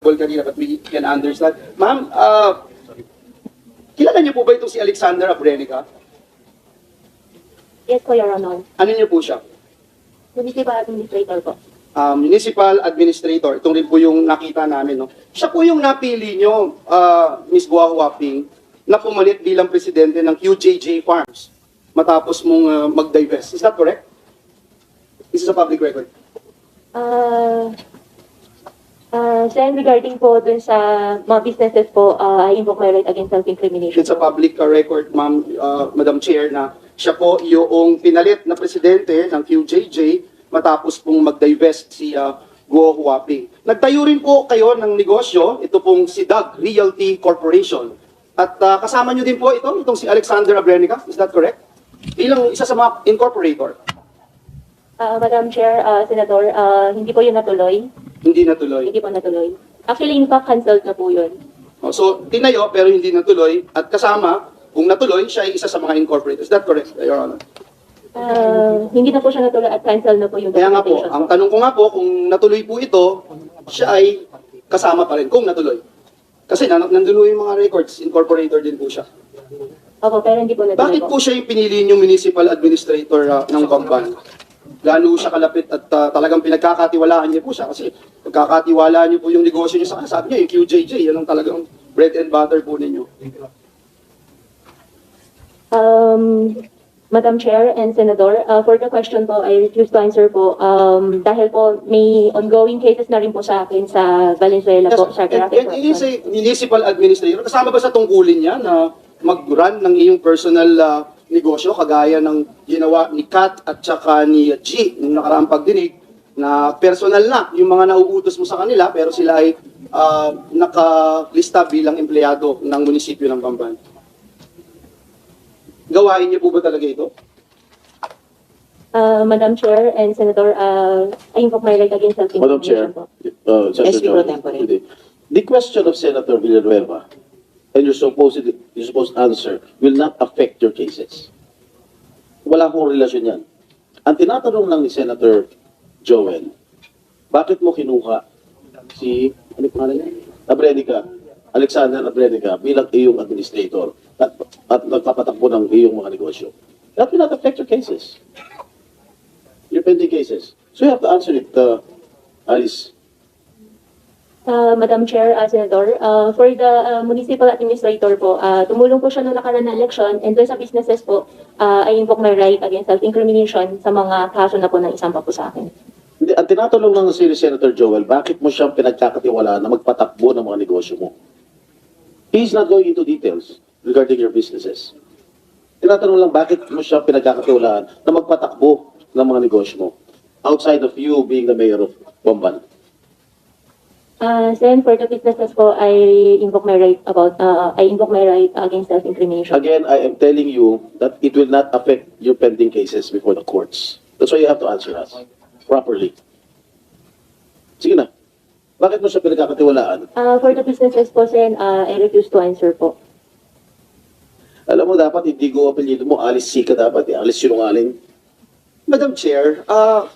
kanina but we can understand. Ma'am, ah, kilala niyo po ba itong si Alexander Abrenica? Yes po, Your Honor. Ano niyo po siya? Municipal Administrator po. Ah, municipal Administrator. Itong rin po yung nakita namin. No? Siya po yung napili niyo, ah, Ms. Gua Huaping, na pumalit bilang presidente ng QJJ Farms matapos mong ah, mag-divest. Is that correct? This is a public record. Uh, uh, then regarding po dun sa mga businesses po, uh, I invoke my right against self-incrimination. It's a public uh, record, ma'am, uh, Madam Chair, na siya po yung pinalit na presidente ng QJJ matapos pong mag-divest si uh, Guo Huaping. Nagtayo rin po kayo ng negosyo, ito pong si Doug Realty Corporation. At uh, kasama nyo din po ito, itong si Alexander Abrenica, is that correct? Bilang isa sa mga incorporator, Uh, Madam Chair, uh, Senator, uh, hindi po yun natuloy. Hindi natuloy. Hindi po natuloy. Actually, in fact, cancelled na po yun. Oh, So, tinayo pero hindi natuloy at kasama, kung natuloy, siya ay isa sa mga incorporators. Is that correct, Your Honor? Uh, hindi na po siya natuloy at cancel na po yung Kaya nga po, documentation ang tanong ko nga po, kung natuloy po ito, siya ay kasama pa rin, kung natuloy. Kasi nan nandun po yung mga records, incorporator din po siya. Opo, pero hindi po natuloy Bakit po siya yung pinili yung municipal administrator uh, ng Bamban? Gaano siya kalapit at uh, talagang pinagkakatiwalaan niya po siya kasi pagkakatiwalaan niyo po yung negosyo niyo sa kanya. Sabi niya, yung QJJ, yan ang talagang bread and butter po ninyo. Um, Madam Chair and Senator, uh, for the question po, I refuse to answer po um, dahil po may ongoing cases na rin po sa akin sa Valenzuela po, sa and, Carafe and he is a municipal administrator. Kasama ba sa tungkulin niya na mag-run ng iyong personal uh, negosyo kagaya ng ginawa ni Kat at saka ni G nung nakaraang pagdinig na personal na yung mga nauutos mo sa kanila pero sila ay uh, nakalista bilang empleyado ng munisipyo ng Bamban. Gawain niyo po ba talaga ito? Uh, Madam Chair and Senator, uh, I invoke my right against Madam Chair, uh, Senator SP pro Jones, tempore. hindi. the question of Senator Villanueva and your supposed, your supposed answer will not affect your cases. Wala akong relasyon yan. Ang tinatanong lang ni Senator Joel, bakit mo kinuha si, ano pangalan niya? Abrenica, Alexander Abrenica bilang iyong administrator at, at nagpapatakbo ng iyong mga negosyo. That will not affect your cases. Your pending cases. So you have to answer it, uh, Alice. Uh, Madam Chair, uh, Senator, uh, for the uh, municipal administrator po, uh, tumulong po siya noong nakaraan na election and doon sa businesses po, uh, I invoke my right against self-incrimination sa mga kaso na po ng isang pa po sa akin. Hindi, ang tinatanong lang si Senator Joel, bakit mo siyang pinagkakatiwalaan na magpatakbo ng mga negosyo mo? He's not going into details regarding your businesses. Tinatanong lang, bakit mo siya pinagkakatiwalaan na magpatakbo ng mga negosyo mo? Outside of you being the mayor of Bomban. Uh, then for the businesses po, I invoke my right about, uh, I invoke my right against self-incrimination. Again, I am telling you that it will not affect your pending cases before the courts. That's why you have to answer us properly. Sige na. Bakit mo siya pinagkakatiwalaan? Uh, for the businesses po, Sen, uh, I refuse to answer po. Alam mo, dapat hindi ko apelyido mo, Alice Sika dapat, eh. Alice Sinungaling. Madam Chair, ah,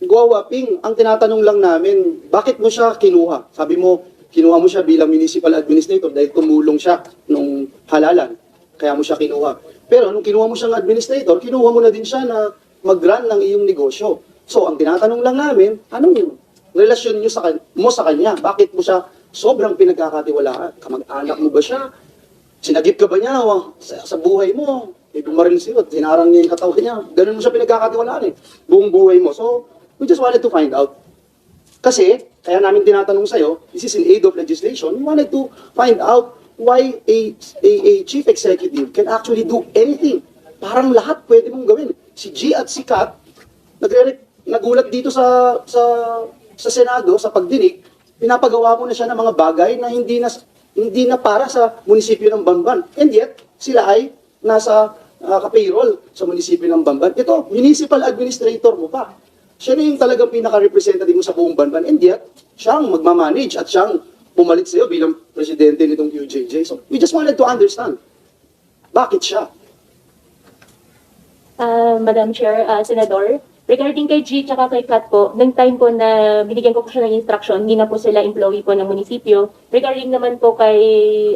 Guawa Ping, ang tinatanong lang namin, bakit mo siya kinuha? Sabi mo, kinuha mo siya bilang municipal administrator dahil tumulong siya nung halalan. Kaya mo siya kinuha. Pero nung kinuha mo siyang administrator, kinuha mo na din siya na mag-run ng iyong negosyo. So, ang tinatanong lang namin, anong relasyon niyo sa mo sa kanya? Bakit mo siya sobrang pinagkakatiwalaan? Kamag-anak mo ba siya? Sinagip ka ba niya sa, sa buhay mo? May bumaril sa'yo at hinarang niya yung katawan niya. Ganun mo siya pinagkakatiwalaan eh. Buong buhay mo. So, we just wanted to find out. Kasi, kaya namin tinatanong sa'yo, this is in aid of legislation, we wanted to find out why a, a, a chief executive can actually do anything. Parang lahat pwede mong gawin. Si G at si Kat, nagre nagulat dito sa, sa, sa Senado, sa pagdinig, pinapagawa mo na siya ng mga bagay na hindi na hindi na para sa munisipyo ng Bamban. And yet, sila ay nasa uh, kapayroll sa munisipyo ng Bamban. Ito, municipal administrator mo pa. Siya na yung talagang pinaka-representative mo sa buong Bamban. And yet, siyang magmamanage at siyang pumalit sa'yo bilang presidente nitong QJJ. So, we just wanted to understand. Bakit siya? Uh, Madam Chair, uh, Senador, Regarding kay G tsaka kay Kat po, nung time po na binigyan ko po siya ng instruction, hindi na po sila employee po ng munisipyo. Regarding naman po kay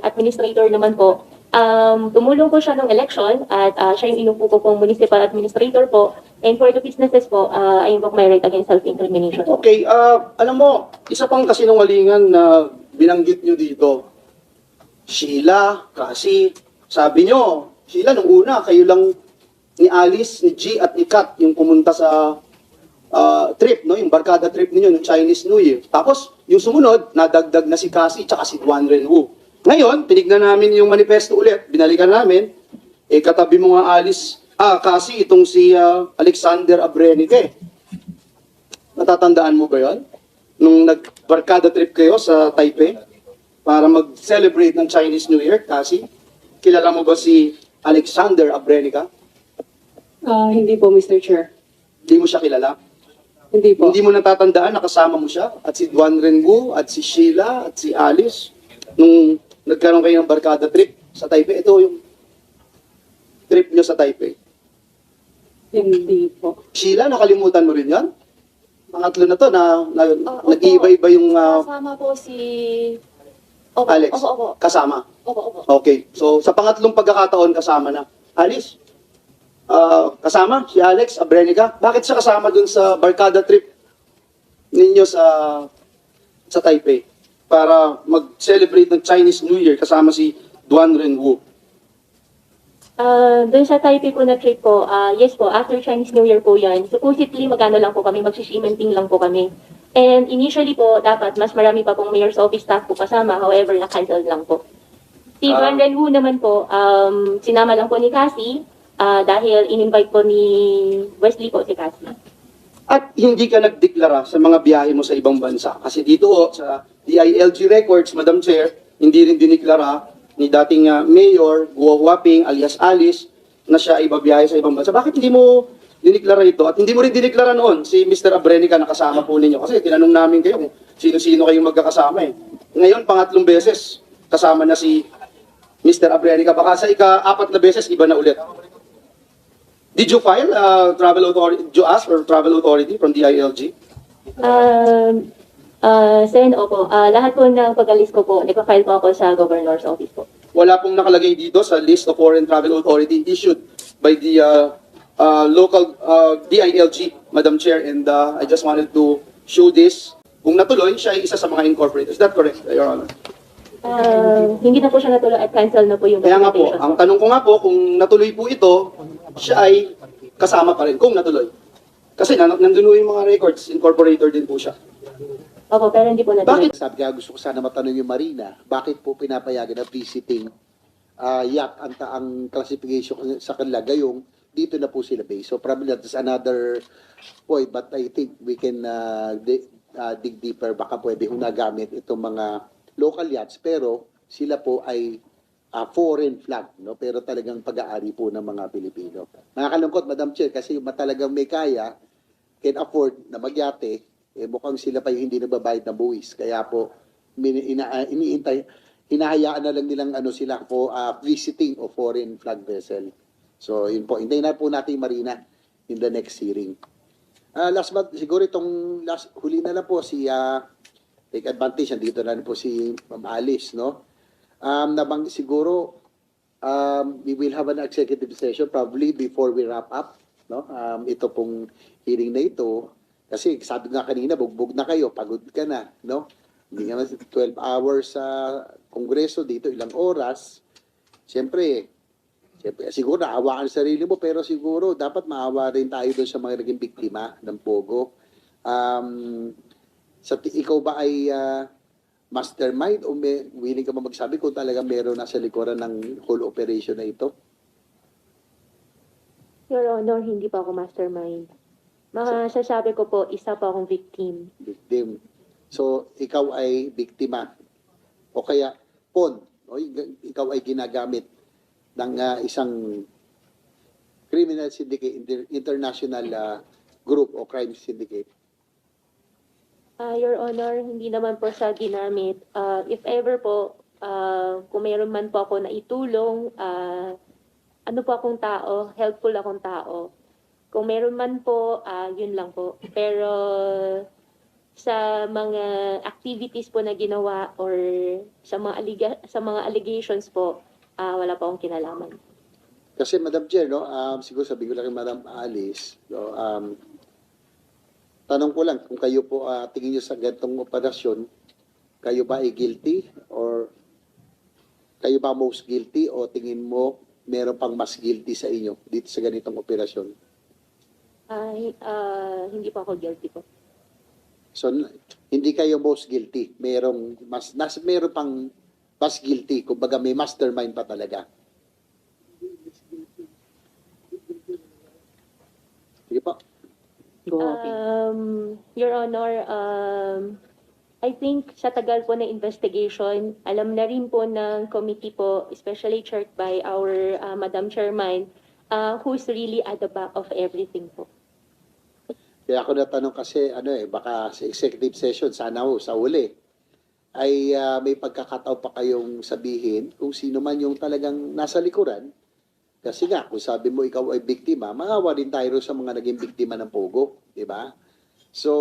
administrator naman po, um, tumulong po siya ng election at ah, siya yung inupo ko pong municipal administrator po. And for the businesses po, uh, I invoke my right against self-incrimination. Okay, ah, alam mo, isa pang kasinungalingan na binanggit nyo dito. Sheila, kasi, sabi nyo, Sheila, nung una, kayo lang ni Alice, ni G at ni Kat yung pumunta sa ah, trip, no? yung barkada trip ninyo, ng Chinese New Year. Tapos, yung sumunod, nadagdag na si Cassie tsaka si Duan Renwu. Ngayon, tinignan namin yung manifesto ulit, binalikan namin, eh katabi mo nga Alice, ah, Cassie, itong si ah, Alexander Abrenike. Natatandaan mo ba yon? Nung nagbarkada trip kayo sa Taipei para mag-celebrate ng Chinese New Year, kasi kilala mo ba si Alexander Abrenica? Ah, hindi po, Mr. Chair. Hindi mo siya kilala? Hindi po. Hindi mo natatandaan na kasama mo siya? At si Duan Rengu, at si Sheila, at si Alice, nung nagkaroon kayo ng barkada trip sa Taipei. Ito yung trip nyo sa Taipei. Hindi po. Sheila, nakalimutan mo rin yan? Pangatlo na to na, na opo. nag-iiba-iba yung ah, Kasama po si... Opo, Alex. Opo, opo. kasama. Opo, opo. Okay. So, sa pangatlong pagkakataon, kasama na. Alice, ah, kasama si Alex Abrenica. Bakit siya kasama dun sa barkada trip ninyo sa sa Taipei para mag-celebrate ng Chinese New Year kasama si Duan Renwu? Ah, doon sa Taipei po na trip po, ah, yes po, after Chinese New Year po yan. Supposedly, magano lang po kami, magsishimenting lang po kami. And initially po, dapat mas marami pa pong mayor's office staff po kasama, however, na-cancel lang po. Si Ah. Juan Renwu naman po, um, sinama lang po ni Cassie, ah, dahil in-invite po ni Wesley po si Cassie. At hindi ka nagdeklara sa mga biyahe mo sa ibang bansa. Kasi dito ho, sa DILG Records, Madam Chair, hindi rin diniklara ni dating ah, Mayor Guo alias Alice na siya ay babiyahe sa ibang bansa. Bakit hindi mo diniklara ito? At hindi mo rin diniklara noon si Mr. Abrenica na kasama po ninyo. Kasi tinanong namin kayo kung sino-sino kayong magkakasama eh. Ngayon, pangatlong beses, kasama na si Mr. Abrenica. Baka sa ika-apat na beses, iba na ulit. Did you file uh, travel authority? Did you ask for travel authority from DILG? Um, ah, Sen, opo, ah, lahat po ng pag-alis ko po, nagpa-file po ako sa governor's office po. Wala pong nakalagay dito sa list of foreign travel authority issued by the uh, uh, local uh, DILG, Madam Chair, and uh, I just wanted to show this. Kung natuloy, siya ay isa sa mga incorporated. Is that correct, Your Honor? Ah, hindi na po siya natuloy at cancel na po yung Kaya nga po, documentation ang tanong ko nga po, kung natuloy po ito, siya ay kasama pa rin, kung natuloy. Kasi nan nandun po yung mga records, incorporator din po siya. Opo, pero hindi po natuloy. Bakit? Sabi kaya gusto ko sana matanong yung Marina, bakit po pinapayagan na visiting uh, yacht ang, ang classification sa kanila gayong dito na po sila base. So probably that is another point but I think we can uh, di- uh, dig deeper. Baka pwede hong nagamit itong mga local yachts pero sila po ay uh, foreign flag, no? pero talagang pag-aari po ng mga Pilipino. Nakakalungkot, Madam Chair, kasi yung talagang may kaya, can afford na magyate, eh mukhang sila pa yung hindi nagbabayad ng buwis. Kaya po, ina, ah, iniintay, hinahayaan na lang nilang ano sila po ah, visiting of foreign flag vessel. So, yun po. Hintayin na po natin Marina in the next hearing. Ah, last but, siguro itong last, huli na lang po si ah, take advantage. Nandito na po si Ma'am Alice, no? Um, nabang siguro, um, we will have an executive session probably before we wrap up, no? Um, ito pong hearing na ito. Kasi sabi nga kanina, bugbog na kayo, pagod ka na, no? Hindi nga 12 hours sa kongreso dito, ilang oras. Siyempre, siyempre siguro naawaan sa sarili mo, pero siguro dapat maawa rin tayo doon sa mga naging biktima ng Pogo. Um, sa ikaw ba ay ah, mastermind o may, willing ka ba magsabi kung talaga meron nasa likuran ng whole operation na ito? Your Honor, hindi pa ako mastermind. Masasabi ko po, isa pa akong victim. Victim. So, ikaw ay biktima. O kaya, pawn. O, ikaw ay ginagamit ng ah, isang criminal syndicate, inter- international ah, group o crime syndicate. Ah, Your Honor, hindi naman po siya ginamit. Ah, if ever po, ah, kung mayroon man po ako na itulong, ah, ano po akong tao, helpful akong tao. Kung meron man po, ah, yun lang po. Pero sa mga activities po na ginawa or sa mga aliga- sa mga allegations po, ah, wala po akong kinalaman. Kasi Madam Chair, no, um, siguro sabi ko lang kay Madam Alice, no, um, tanong ko lang, kung kayo po ah, tingin nyo sa ganitong operasyon, kayo ba ay guilty or kayo ba most guilty o tingin mo meron pang mas guilty sa inyo dito sa ganitong operasyon? Ah, hi- ah, hindi po ako guilty po. So, n- hindi kayo most guilty. Merong mas, nas, meron pang mas guilty. Kumbaga may mastermind pa talaga. Sige po. Go. Um, Your Honor, um, I think sa tagal po na investigation, alam na rin po ng committee po, especially chaired by our uh, Madam Chairman, uh, who's really at the back of everything po. Kaya ako natanong kasi, ano eh, baka sa executive session, sana ho, sa uli, ay ah, may pagkakataon pa kayong sabihin kung sino man yung talagang nasa likuran. Kasi nga, kung sabi mo ikaw ay biktima, maawa rin tayo sa mga naging biktima ng Pogo, di ba? So,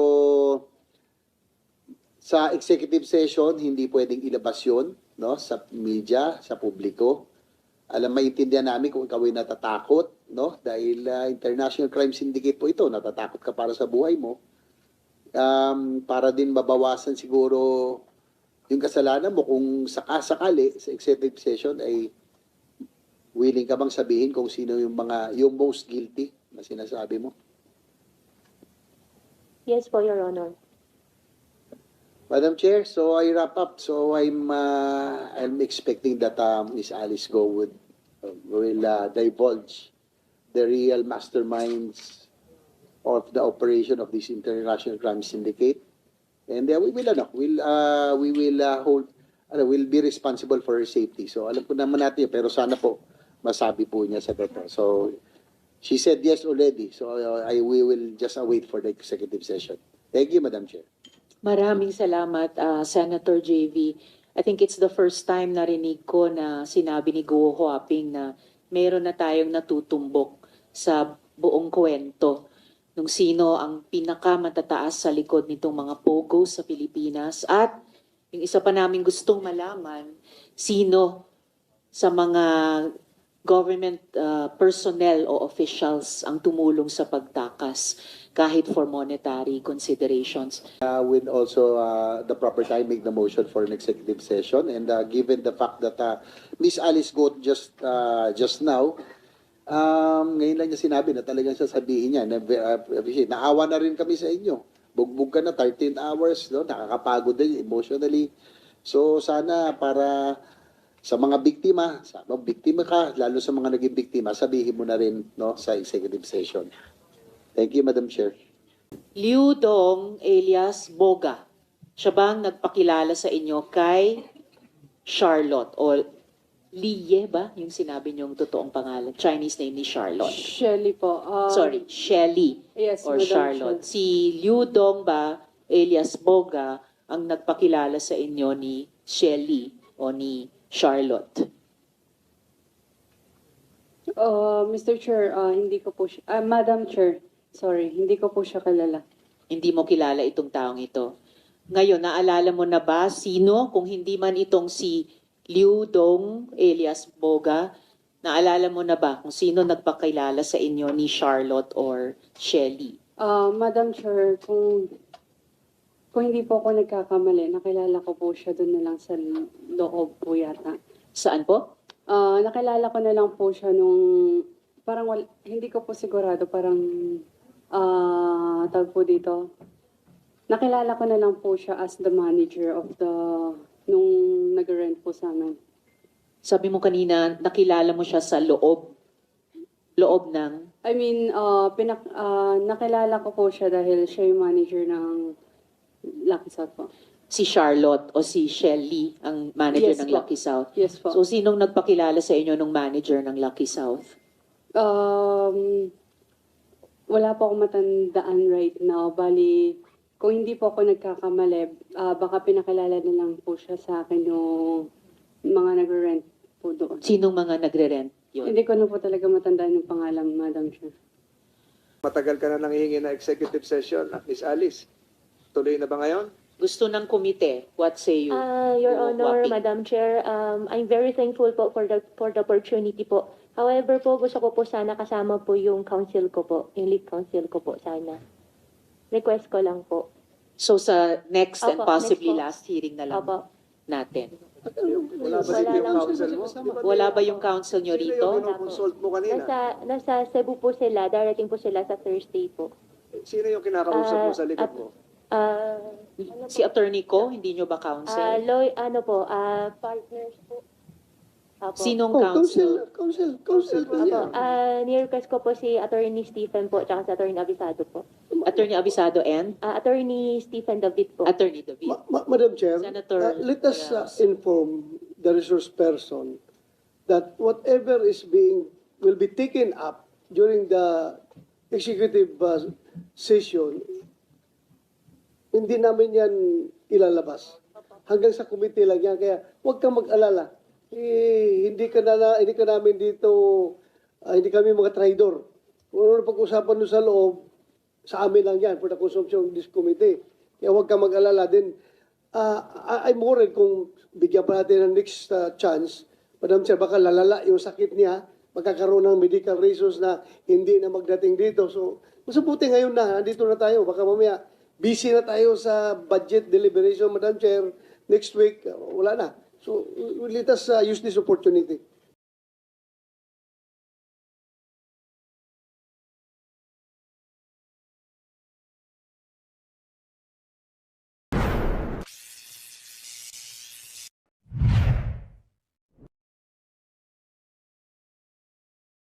sa executive session, hindi pwedeng ilabas yun, no, sa media, sa publiko. Alam, maintindihan namin kung ikaw ay natatakot, no, dahil ah, International Crime Syndicate po ito, natatakot ka para sa buhay mo. Um, para din mabawasan siguro yung kasalanan mo kung sakasakali sa executive session ay willing ka bang sabihin kung sino yung mga yung most guilty na sinasabi mo? Yes po, Your Honor. Madam Chair, so I wrap up. So I'm uh, I'm expecting that uh, Miss Alice Go would uh, will uh, divulge the real masterminds of the operation of this international crime syndicate, and uh, we will ano, will uh, we will uh, hold ano, will be responsible for her safety. So alam ko naman natin, pero sana po masabi po niya sa totoo. So she said yes already. So uh, I we will just await for the executive session. Thank you, Madam Chair. Maraming salamat, ah, Senator JV. I think it's the first time narinig ko na sinabi ni Guo Huaping na meron na tayong natutumbok sa buong kwento nung sino ang pinakamatataas sa likod nitong mga pogo sa Pilipinas at yung isa pa namin gustong malaman, sino sa mga government ah, personnel o officials ang tumulong sa pagtakas kahit for monetary considerations. uh, with also uh, the proper time make the motion for an executive session and uh, given the fact that uh, Miss Alice Goat just uh, just now um, ngayon lang niya sinabi na talagang sasabihin niya na uh, appreciate. naawa na rin kami sa inyo bugbog ka na 13 hours no nakakapagod din emotionally so sana para sa mga biktima, sa mga biktima ka, lalo sa mga naging biktima, sabihin mo na rin no, sa executive session. Thank you, Madam Chair. Liu Dong alias Boga. Siya bang nagpakilala sa inyo kay Charlotte o Liye ba yung sinabi niyong totoong pangalan? Chinese name ni Charlotte. Shelly po. ah, Sorry, Shelly Yes, or Madam Charlotte. Si Liu Dong ba alias Boga ang nagpakilala sa inyo ni Shelly o ni Charlotte? Ah, Mr. Chair, ah, hindi ko po siya, ah, Madam Chair, sorry, hindi ko po siya kilala. Hindi mo kilala itong taong ito. Ngayon, naalala mo na ba sino, kung hindi man itong si Liu Dong alias Boga, naalala mo na ba kung sino nagpakilala sa inyo ni Charlotte or Shelly? Ah, Madam Chair, kung kung hindi po ako nagkakamali, nakilala ko po siya doon na lang sa loob po yata. Saan po? Ah, nakilala ko na lang po siya nung parang wal, hindi ko po sigurado parang ah tawag po dito. Nakilala ko na lang po siya as the manager of the nung nag-rent po sa amin. Sabi mo kanina, nakilala mo siya sa loob. Loob ng... I mean, ah pinak, ah, nakilala ko po siya dahil siya yung manager ng Lucky South po. si Charlotte o si Shelly ang manager Yes ng po. Lucky South. Yes po. So, sinong nagpakilala sa inyo nung manager ng Lucky South? Um, wala po akong matandaan right now. Bali, kung hindi po ako nagkakamali, ah, baka pinakilala na lang po siya sa akin yung mga nagre-rent po doon. Sinong mga nagre-rent yun? Hindi ko na po talaga matandaan yung pangalan, Madam Chair. Matagal ka na nanghihingi na executive session, Miss Alice. Tuloy na ba ngayon? Gusto ng komite, what say you? Ah, Your Oo, Honor, Waping. Madam Chair, um, I'm very thankful po for the, for the opportunity po. However po, gusto ko po sana kasama po yung council ko po, yung lead council ko po sana. Request ko lang po. So sa next and Opo, possibly next po. last hearing na lang Opo. natin. Wala ba Wala lang. council mo? Di ba Wala ba yung council nyo Sino rito? kinoconsult mo kanina? Nasa, nasa Cebu po sila, darating po sila sa Thursday po. Sino yung kinakausap mo sa likod Ah, mo? Ah, ano Si po? attorney ko, hindi nyo ba Ah, counsel? Loy, ano po, ah, partners po. Apo. Sinong Oh, counsel? council, council, council. Apo, ah, ni-request ko po si Attorney Stephen po, tsaka si Attorney Abisado po. Attorney Abisado and Ah, Attorney Stephen David po. Attorney David. Ma- Ma- Madam Chair, Senator uh, let us uh, inform the resource person that whatever is being, will be taken up during the executive uh, session, hindi namin yan ilalabas. Hanggang sa committee lang yan. Kaya huwag kang mag-alala. Eh, hindi ka na, na- hindi ka namin dito, ah, hindi kami mga traidor. Kung ano na pag-usapan doon sa loob, sa amin lang yan for the consumption of this committee. Kaya huwag kang mag-alala din. I- I'm worried kung bigyan pa natin ng next ah, chance, Madam Chair, baka lalala yung sakit niya, magkakaroon ng medical reasons na hindi na magdating dito. So, mas mabuti ngayon na, nandito na tayo. Baka mamaya, busy na tayo sa budget deliberation, Madam Chair. Next week, wala na. So, let us ah, use this opportunity.